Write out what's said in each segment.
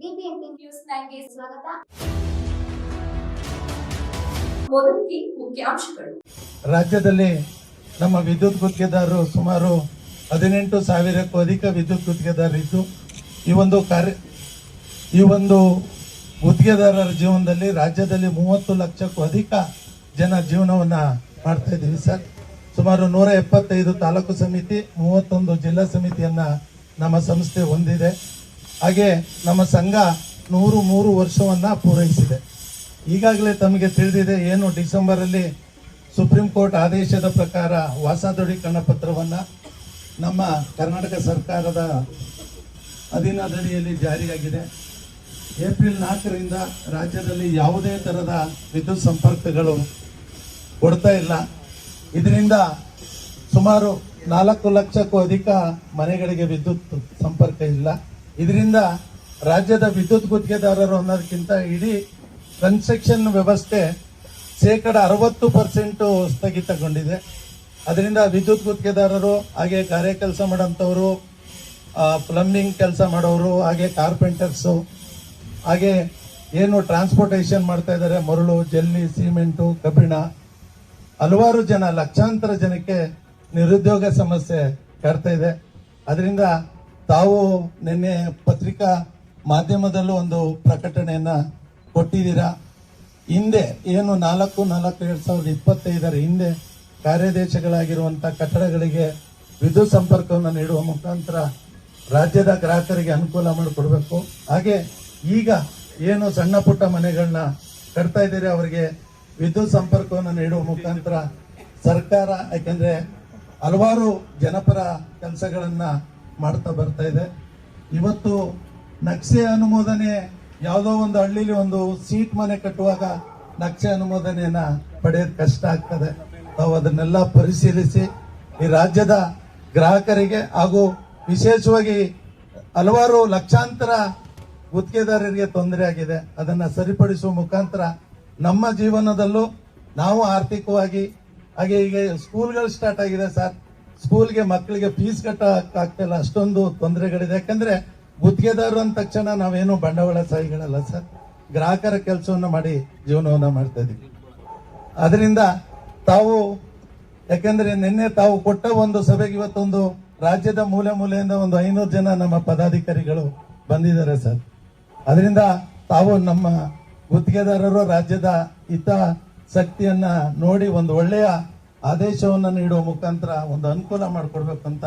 News ಸ್ವಾಗತ. ಮುಖ್ಯಾಂಶಗಳು. ರಾಜ್ಯದಲ್ಲಿ ನಮ್ಮ ವಿದ್ಯುತ್ ಗುತ್ತಿಗೆದಾರರು ಸುಮಾರು ಹದಿನೆಂಟು ಸಾವಿರಕ್ಕೂ ಅಧಿಕ ವಿದ್ಯುತ್ ಗುತ್ತಿಗೆದಾರರಿದ್ದು, ಈ ಒಂದು ಕಾರ್ಯ, ಈ ಒಂದು ಗುತ್ತಿಗೆದಾರರ ಜೀವನದಲ್ಲಿ ರಾಜ್ಯದಲ್ಲಿ ಮೂವತ್ತು ಲಕ್ಷಕ್ಕೂ ಅಧಿಕ ಜನ ಜೀವನವನ್ನ ಮಾಡ್ತಾ ಇದ್ದೀವಿ ಸರ್. ಸುಮಾರು ನೂರ ಎಪ್ಪತ್ತೈದು ತಾಲೂಕು ಸಮಿತಿ, ಮೂವತ್ತೊಂದು ಜಿಲ್ಲಾ ಸಮಿತಿಯನ್ನ ನಮ್ಮ ಸಂಸ್ಥೆ ಹೊಂದಿದೆ. ಹಾಗೆ ನಮ್ಮ ಸಂಘ ನೂರು ಮೂರು ವರ್ಷವನ್ನ ಪೂರೈಸಿದೆ. ಈಗಾಗಲೇ ತಮಗೆ ತಿಳಿದಿದೆ ಏನು ಡಿಸೆಂಬರ್ ಅಲ್ಲಿ ಸುಪ್ರೀಂ ಕೋರ್ಟ್ ಆದೇಶದ ಪ್ರಕಾರ ವಾಸ ದೃಢೀಕರಣ ಪತ್ರವನ್ನ ನಮ್ಮ ಕರ್ನಾಟಕ ಸರ್ಕಾರದ ಅಧೀನದಡಿಯಲ್ಲಿ ಜಾರಿಯಾಗಿದೆ. ಏಪ್ರಿಲ್ ನಾಲ್ಕರಿಂದ ರಾಜ್ಯದಲ್ಲಿ ಯಾವುದೇ ಥರದ ವಿದ್ಯುತ್ ಸಂಪರ್ಕಗಳು ಕೊಡ್ತಾ ಇಲ್ಲ. ಇದರಿಂದ ಸುಮಾರು ನಾಲ್ಕು ಲಕ್ಷಕ್ಕೂ ಅಧಿಕ ಮನೆಗಳಿಗೆ ವಿದ್ಯುತ್ ಸಂಪರ್ಕ ಇಲ್ಲ. ಇದರಿಂದ ರಾಜ್ಯದ ವಿದ್ಯುತ್ ಗುತ್ತಿಗೆದಾರರು ಅನ್ನೋದಕ್ಕಿಂತ ಇಡೀ ಕನ್ಸ್ಟ್ರಕ್ಷನ್ ವ್ಯವಸ್ಥೆ ಶೇಕಡ ಅರವತ್ತು ಪರ್ಸೆಂಟ್ ಸ್ಥಗಿತಗೊಂಡಿದೆ. ಅದರಿಂದ ವಿದ್ಯುತ್ ಗುತ್ತಿಗೆದಾರರು, ಹಾಗೆ ಗಾರೆ ಕೆಲಸ ಮಾಡೋಂಥವ್ರು ಪ್ಲಂಬಿಂಗ್ ಕೆಲಸ ಮಾಡೋರು, ಹಾಗೆ ಕಾರ್ಪೆಂಟರ್ಸು ಹಾಗೆ ಏನು ಟ್ರಾನ್ಸ್ಪೋರ್ಟೇಷನ್ ಮಾಡ್ತಾ ಇದ್ದಾರೆ, ಮರಳು, ಜಲ್ಲಿ ಸಿಮೆಂಟು ಕಬ್ಬಿಣ. ಹಲವಾರು ಜನ, ಲಕ್ಷಾಂತರ ಜನಕ್ಕೆ ನಿರುದ್ಯೋಗ ಸಮಸ್ಯೆ ಕಾಡ್ತಾ ಇದೆ. ಅದರಿಂದ ತಾವು ನಿನ್ನೆ ಪತ್ರಿಕಾ ಮಾಧ್ಯಮದಲ್ಲೂ ಒಂದು ಪ್ರಕಟಣೆಯನ್ನ ಕೊಟ್ಟಿದ್ದೀರಾ? ಹಿಂದೆ, ಏನು ನಾಲ್ಕು ನಾಲ್ಕು, ಎರಡ್ ಸಾವಿರದ ಇಪ್ಪತ್ತೈದರ ಹಿಂದೆ ಕಾರ್ಯದೇಶಗಳಾಗಿರುವಂತ ಕಟ್ಟಡಗಳಿಗೆ ವಿದ್ಯುತ್ ಸಂಪರ್ಕವನ್ನು ನೀಡುವ ಮುಖಾಂತರ ರಾಜ್ಯದ ಗ್ರಾಹಕರಿಗೆ ಅನುಕೂಲ ಮಾಡಿಕೊಡ್ಬೇಕು. ಹಾಗೆ ಈಗ ಏನು ಸಣ್ಣ ಪುಟ್ಟ ಮನೆಗಳನ್ನ ಕಟ್ತಾ ಇದ್ದೀರಿ? ಅವರಿಗೆ ವಿದ್ಯುತ್ ಸಂಪರ್ಕವನ್ನು ನೀಡುವ ಮುಖಾಂತರ ಸರ್ಕಾರ, ಯಾಕೆಂದ್ರೆ ಹಲವಾರು ಜನಪರ ಕೆಲಸಗಳನ್ನ ಮಾಡ್ತಾ ಬರ್ತಾ ಇದೆ. ಇವತ್ತು ನಕ್ಷೆ ಅನುಮೋದನೆ ಯಾವುದೋ ಒಂದು ಹಳ್ಳಿಲಿ ಒಂದು ಸೀಟ್ ಮನೆ ಕಟ್ಟುವಾಗ ನಕ್ಷೆ ಅನುಮೋದನೆಯನ್ನ ಪಡೆಯೋದು ಕಷ್ಟ ಆಗ್ತದೆ. ತಾವು ಅದನ್ನೆಲ್ಲ ಪರಿಶೀಲಿಸಿ ಈ ರಾಜ್ಯದ ಗ್ರಾಹಕರಿಗೆ ಹಾಗೂ ವಿಶೇಷವಾಗಿ ಹಲವಾರು ಲಕ್ಷಾಂತರ ಗುತ್ತಿಗೆದಾರರಿಗೆ ತೊಂದರೆ ಆಗಿದೆ. ಅದನ್ನ ಸರಿಪಡಿಸುವ ಮುಖಾಂತರ ನಮ್ಮ ಜೀವನದಲ್ಲೂ ನಾವು ಆರ್ಥಿಕವಾಗಿ ಹಾಗೆ ಈಗ ಸ್ಕೂಲ್ಗಳು ಸ್ಟಾರ್ಟ್ ಆಗಿದೆ ಸರ್ ಸ್ಕೂಲ್ಗೆ ಮಕ್ಕಳಿಗೆ ಫೀಸ್ ಕಟ್ಟಕ್ಕಾಗ್ತಿಲ್ಲ ಅಷ್ಟೊಂದು ತೊಂದರೆಗಳಿದೆ. ಯಾಕಂದ್ರೆ ಗುತ್ತಿಗೆದಾರರು ಅಂದ ತಕ್ಷಣ ನಾವೇನು ಬಂಡವಾಳ ಸಾಯಿಗಳಲ್ಲ ಸರ್. ಗ್ರಾಹಕರ ಕೆಲಸವನ್ನು ಮಾಡಿ ಜೀವನವನ್ನ ಮಾಡ್ತಾ ಇದ್ದೀವಿ ಅದರಿಂದ ತಾವು, ಯಾಕಂದ್ರೆ ನಿನ್ನೆ ತಾವು ಕೊಟ್ಟ ಒಂದು ಸಭೆಗೆ ಇವತ್ತೊಂದು ರಾಜ್ಯದ ಮೂಲೆ ಮೂಲೆಯಿಂದ ಒಂದು ಐನೂರು ಜನ ನಮ್ಮ ಪದಾಧಿಕಾರಿಗಳು ಬಂದಿದ್ದಾರೆ ಸರ್. ಅದರಿಂದ ತಾವು ನಮ್ಮ ಗುತ್ತಿಗೆದಾರರು ರಾಜ್ಯದ ಹಿತ, ಶಕ್ತಿಯನ್ನ ನೋಡಿ ಒಂದು ಒಳ್ಳೆಯ ಆದೇಶವನ್ನ ನೀಡುವ ಮುಖಾಂತರ ಒಂದು ಅನುಕೂಲ ಮಾಡಿಕೊಡ್ಬೇಕಂತ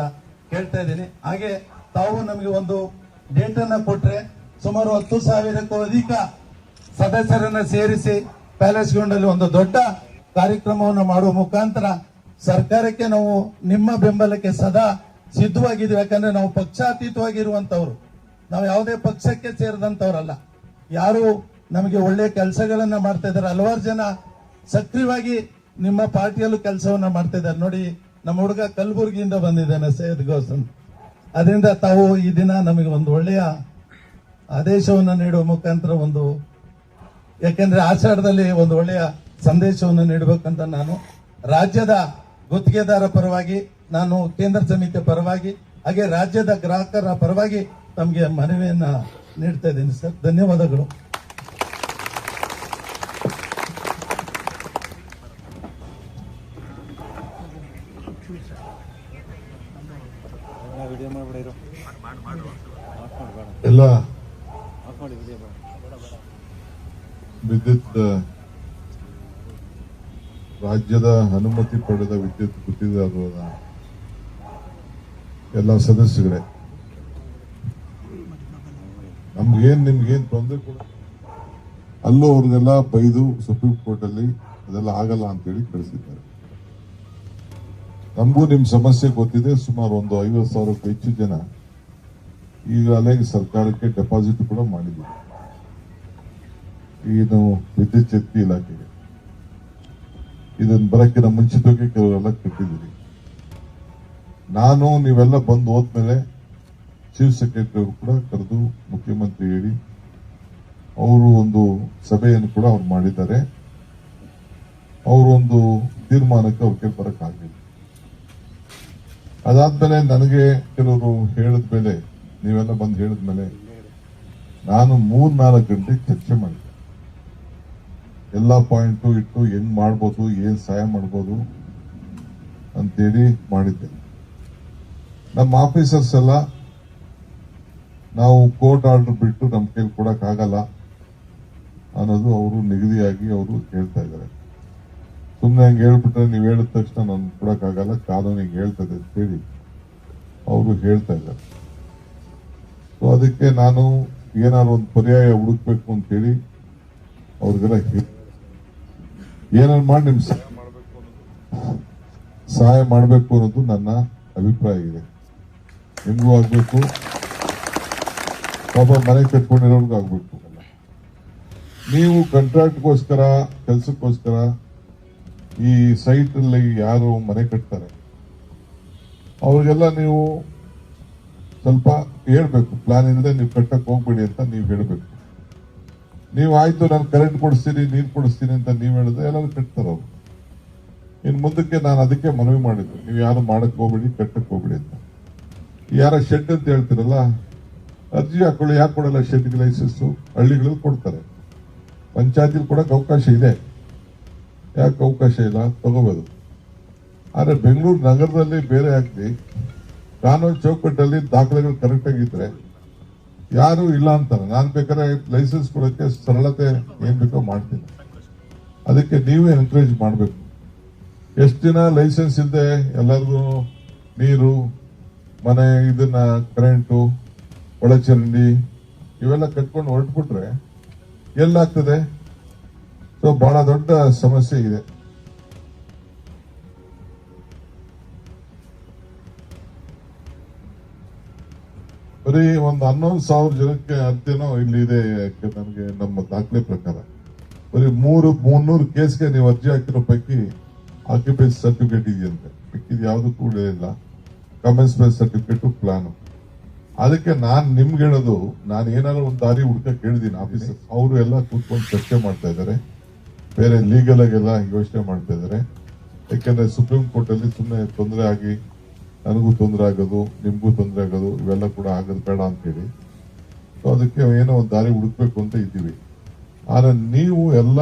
ಕೇಳ್ತಾ ಇದ್ದೀನಿ. ಹಾಗೆ ತಾವು ನಮಗೆ ಒಂದು ಡೇಟ್ ಕೊಟ್ಟರೆ ಸುಮಾರು ಹತ್ತು ಸಾವಿರಕ್ಕೂ ಅಧಿಕ ಸದಸ್ಯರನ್ನು ಸೇರಿಸಿ ಪ್ಯಾಲೇಸ್ ಗ್ರೌಂಡ್ ಅಲ್ಲಿ ಒಂದು ದೊಡ್ಡ ಕಾರ್ಯಕ್ರಮವನ್ನು ಮಾಡುವ ಮುಖಾಂತರ ಸರ್ಕಾರಕ್ಕೆ ನಾವು ನಿಮ್ಮ ಬೆಂಬಲಕ್ಕೆ ಸದಾ ಸಿದ್ಧವಾಗಿದ್ದೀವಿ. ಯಾಕಂದ್ರೆ ನಾವು ಪಕ್ಷಾತೀತವಾಗಿರುವಂಥವ್ರು. ನಾವು ಯಾವುದೇ ಪಕ್ಷಕ್ಕೆ ಸೇರಿದಂತವ್ರಲ್ಲ ಯಾರು ನಮಗೆ ಒಳ್ಳೆಯ ಕೆಲಸಗಳನ್ನ ಮಾಡ್ತಾ ಇದ್ದಾರೆ. ಹಲವಾರು ಜನ ಸಕ್ರಿಯವಾಗಿ ನಿಮ್ಮ ಪಾರ್ಟಿಯಲ್ಲೂ ಕೆಲಸವನ್ನ ಮಾಡ್ತಾ ಇದ್ದಾರೆ. ನೋಡಿ, ನಮ್ಮ ಹುಡುಗ ಕಲಬುರಗಿಯಿಂದ ಬಂದಿದ್ದಾನೆ, ಸೈಯದ್ ಗೋಸನ್. ಅದರಿಂದ ತಾವು ಈ ದಿನ ನಮಗೆ ಒಂದು ಒಳ್ಳೆಯ ಆದೇಶವನ್ನು ನೀಡುವ ಮುಖಾಂತರ ಒಂದು, ಯಾಕೆಂದ್ರೆ ಆಷಾಢದಲ್ಲಿ ಒಂದು ಒಳ್ಳೆಯ ಸಂದೇಶವನ್ನು ನೀಡಬೇಕಂತ ನಾನು ರಾಜ್ಯದ ಗುತ್ತಿಗೆದಾರ ಪರವಾಗಿ, ನಾನು ಕೇಂದ್ರ ಸಮಿತಿ ಪರವಾಗಿ, ಹಾಗೆ ರಾಜ್ಯದ ಗ್ರಾಹಕರ ಪರವಾಗಿ ತಮಗೆ ಮನವಿಯನ್ನು ನೀಡ್ತಾ ಇದ್ದೀನಿ, ಸರ್. ಧನ್ಯವಾದಗಳು. ಎಲ್ಲ ವಿದ್ಯುತ್ ರಾಜ್ಯದ ಅನುಮತಿ ಪಡೆದ ವಿದ್ಯುತ್ ಗುತ್ತಿಗೆದಾರರ ಎಲ್ಲ ಸದಸ್ಯಗಳೇ ನಮ್ಗೇನ್, ನಿಮ್ಗೇನ್ ತೊಂದರೆ ಕೊಡ, ಅಲ್ಲೂ ಅವ್ರಿಗೆಲ್ಲ ಬೈದು ಸುಪ್ರೀಂ ಕೋರ್ಟ್ ಅಲ್ಲಿ ಅದೆಲ್ಲ ಆಗಲ್ಲ ಅಂತೇಳಿ ಕಳಿಸಿದ್ದಾರೆ. ನಮಗೂ ನಿಮ್ ಸಮಸ್ಯೆ ಗೊತ್ತಿದೆ, ಸುಮಾರು ಒಂದು ಐವತ್ತು ಸಾವಿರಕ್ಕೂ ಹೆಚ್ಚು ಜನ ಈಗಾಗಲೇ ಸರ್ಕಾರಕ್ಕೆ ಡೆಪಾಸಿಟ್ ಕೂಡ ಮಾಡಿದ್ದೀವಿ ಏನು ವಿದ್ಯುತ್ ಶಕ್ತಿ ಇಲಾಖೆಗೆ. ಇದನ್ನ ಬರೋಕ್ಕಿಂತ ಮುಂಚಿತವಾಗಿ ಕೆಲವರೆಲ್ಲ ಕಟ್ಟಿದ್ದೀರಿ. ನಾನು, ನೀವೆಲ್ಲ ಬಂದು ಹೋದ್ಮೇಲೆ ಚೀಫ್ ಸೆಕ್ರೆಟರಿ ಕೂಡ ಕರೆದು ಮುಖ್ಯಮಂತ್ರಿ ಹೇಳಿ ಅವರು ಒಂದು ಸಭೆಯನ್ನು ಕೂಡ ಅವ್ರು ಮಾಡಿದ್ದಾರೆ. ಅವರೊಂದು ತೀರ್ಮಾನಕ್ಕೆ ಅವ್ರಿಗೆ ಬರಕ್ಕಾಗಲಿಲ್ಲ. ಅದಾದ್ಮೇಲೆ ನನಗೆ ಕೆಲವರು ಹೇಳಿದ್ಮೇಲೆ ನೀವೆಲ್ಲ ಬಂದು ಹೇಳಿದ್ಮೇಲೆ ನಾನು ಮೂರ್ ನಾಲ್ಕು ಗಂಟೆ ಚರ್ಚೆ ಮಾಡಿದೆ ಎಲ್ಲ ಪಾಯಿಂಟು ಇಟ್ಟು ಹೆಂಗ್ ಮಾಡ್ಬೋದು, ಏನ್ ಸಹಾಯ ಮಾಡ್ಬೋದು ಅಂತೇಳಿ ಮಾಡಿದ್ದೆ. ನಮ್ಮ ಆಫೀಸರ್ಸ್ ಎಲ್ಲ ನಾವು ಕೋರ್ಟ್ ಆರ್ಡರ್ ಬಿಟ್ಟು ನಮ್ಮ ಕೈಲಿ ಆಗಲ್ಲ ಅನ್ನೋದು ಅವರು ನಿಗದಿಯಾಗಿ ಅವರು ಹೇಳ್ತಾ ಇದ್ದಾರೆ. ಸುಮ್ಮನೆ ಹಂಗೆ ಹೇಳ್ಬಿಟ್ರೆ ನೀವು ಹೇಳಿದ ತಕ್ಷಣ ನಾನು ಕೊಡಕ್ಕಾಗಲ್ಲ ಕಾನೂನಿಗೆ ಹೇಳ್ತದೆ ಅಂತ ಹೇಳಿ ಅವರು ಹೇಳ್ತಾ ಇದ್ದಾರೆ. ಸೊ ಅದಕ್ಕೆ ನಾನು ಏನಾದ್ರು ಒಂದು ಪರ್ಯಾಯ ಹುಡುಕ್ಬೇಕು ಅಂತೇಳಿ ಅವ್ರಿಗೆಲ್ಲ ಏನಾರು ಮಾಡಿ ನಿಮ್ಗೆ ಸಹಾಯ ಮಾಡಬೇಕು ಸಹಾಯ ಮಾಡಬೇಕು ಅನ್ನೋದು ನನ್ನ ಅಭಿಪ್ರಾಯ ಇದೆ. ನಿಮಗೂ ಆಗ್ಬೇಕು. ಪಾಪ ಮನೆ ಕಟ್ಕೊಂಡಿರೋರ್ಗೂ ಆಗ್ಬೇಕು. ನೀವು ಕಂಟ್ರಾಕ್ಟ್ಗೋಸ್ಕರ ಕೆಲಸಕ್ಕೋಸ್ಕರ ಈ ಸೈಟ್ ಅಲ್ಲಿ ಯಾರು ಮನೆ ಕಟ್ತಾರೆ, ಅವ್ರಿಗೆಲ್ಲ ನೀವು ಸ್ವಲ್ಪ ಹೇಳ್ಬೇಕು. ಪ್ಲಾನ್ ಇಲ್ಲದೆ ನೀವು ಕಟ್ಟಕ್ಕೆ ಹೋಗ್ಬೇಡಿ ಅಂತ ನೀವು ಹೇಳಬೇಕು. ನೀವು ಆಯ್ತು, ನಾನು ಕರೆಂಟ್ ಕೊಡಿಸ್ತೀನಿ, ನೀರು ಕೊಡಿಸ್ತೀನಿ ಅಂತ ನೀವು ಹೇಳಿದ್ರೆ ಎಲ್ಲರೂ ಕಟ್ತಾರೆ ಅವರು. ಇನ್ ಮುಂದಕ್ಕೆ ನಾನು ಅದಕ್ಕೆ ಮನವಿ ಮಾಡಿದ್ದು. ನೀವು ಯಾರು ಮಾಡಕ್ ಹೋಗ್ಬೇಡಿ ಕಟ್ಟಕ್ಕೆ ಹೋಗ್ಬೇಡಿ ಅಂತ. ಯಾರ ಶೆಡ್ ಅಂತ ಹೇಳ್ತಿರಲ್ಲ, ಅರ್ಜಿ ಹಾಕೊಳ್ಳಿ. ಯಾಕೆ ಕೊಡಲ್ಲ ಶೆಡ್ಗೆ ಲೈಸೆನ್ಸು ಹಳ್ಳಿಗಳಲ್ಲಿ ಕೊಡ್ತಾರೆ. ಪಂಚಾಯತಿಲಿ ಕೊಡಕ್ ಅವಕಾಶ ಇದೆ. ಯಾಕೆ ಅವಕಾಶ ಇಲ್ಲ? ತಗೋಬೋದು. ಆದರೆ ಬೆಂಗಳೂರು ನಗರದಲ್ಲಿ ಬೇರೆ ಆಗ್ಲಿ ಕಾನೂನು ಚೌಕಟ್ಟಲ್ಲಿ ದಾಖಲೆಗಳು ಕರೆಕ್ಟ್ ಆಗಿದ್ರೆ ಯಾರು ಇಲ್ಲ ಅಂತಾರೆ. ನಾನು ಬೇಕಾದ್ರೆ ಲೈಸೆನ್ಸ್ ಕೊಡೋಕ್ಕೆ ಸರಳತೆ ಏನ್ ಬೇಕೋ ಮಾಡ್ತೀನಿ. ಅದಕ್ಕೆ ನೀವೇ ಎನ್ಕರೇಜ್ ಮಾಡಬೇಕು. ಎಷ್ಟು ದಿನ ಲೈಸೆನ್ಸ್ ಇಲ್ಲದೆ ಎಲ್ಲರಿಗೂ ನೀರು, ಮನೆ, ಇದನ್ನ ಕರೆಂಟು ಒಳಚರಂಡಿ ಇವೆಲ್ಲ ಕಟ್ಕೊಂಡು ಹೊರಟ್ಬಿಟ್ರೆ ಎಲ್ಲಾಗ್ತದೆ? ಸೊ ಬಹಳ ದೊಡ್ಡ ಸಮಸ್ಯೆ ಇದೆ. ಬರೀ ಒಂದು ಹನ್ನೊಂದು ಸಾವಿರ ಜನಕ್ಕೆ ಅರ್ಜಿನೋ ಇಲ್ಲಿ ಇದೆ ನನಗೆ ನಮ್ಮ ದಾಖಲೆ ಪ್ರಕಾರ. ಬರೀ ಮೂರು, ಮುನ್ನೂರು ಕೇಸ್ಗೆ ನೀವು ಅರ್ಜಿ ಹಾಕಿರೋ ಪೈಕಿ ಆಕ್ಯುಪೆನ್ಸಿ ಸರ್ಟಿಫಿಕೇಟ್ ಇದೆಯಂತೆ. ಇದು ಯಾವುದು ಕೂಡ ಇಲ್ಲ. ಕಮೆನ್ಸ್ಮೆಂಟ್ ಸರ್ಟಿಫಿಕೇಟ್ ಪ್ಲಾನ್ ಅದಕ್ಕೆ ನಾನು ನಿಮ್ಗೆ ಹೇಳೋದು, ನಾನು ಏನಾದ್ರು ಒಂದು ದಾರಿ ಹುಡುಕ ಕೇಳಿದ್ದೀನಿ ಆಫೀಸರ್ ಅವರು ಎಲ್ಲ ಕೂತ್ಕೊಂಡು ಚರ್ಚೆ ಮಾಡ್ತಾ ಇದ್ದಾರೆ. ಬೇರೆ ಲೀಗಲ್ ಆಗೆಲ್ಲ ಯೋಚನೆ ಮಾಡ್ತಾ ಇದ್ದಾರೆ. ಯಾಕೆಂದ್ರೆ ಸುಪ್ರೀಂ ಕೋರ್ಟ್ ಅಲ್ಲಿ ಸುಮ್ಮನೆ ತೊಂದರೆ ಆಗಿ ನನಗೂ ತೊಂದರೆ ಆಗೋದು, ನಿಮ್ಗೂ ತೊಂದರೆ ಆಗೋದು, ಇವೆಲ್ಲ ಕೂಡ ಆಗೋದು ಬೇಡ ಅಂತೇಳಿ ಸೊ ಅದಕ್ಕೆ ಏನೋ ಒಂದು ದಾರಿ ಹುಡುಕ್ಬೇಕು ಅಂತ ಇದ್ದೀವಿ. ಆದರೆ ನೀವು ಎಲ್ಲ,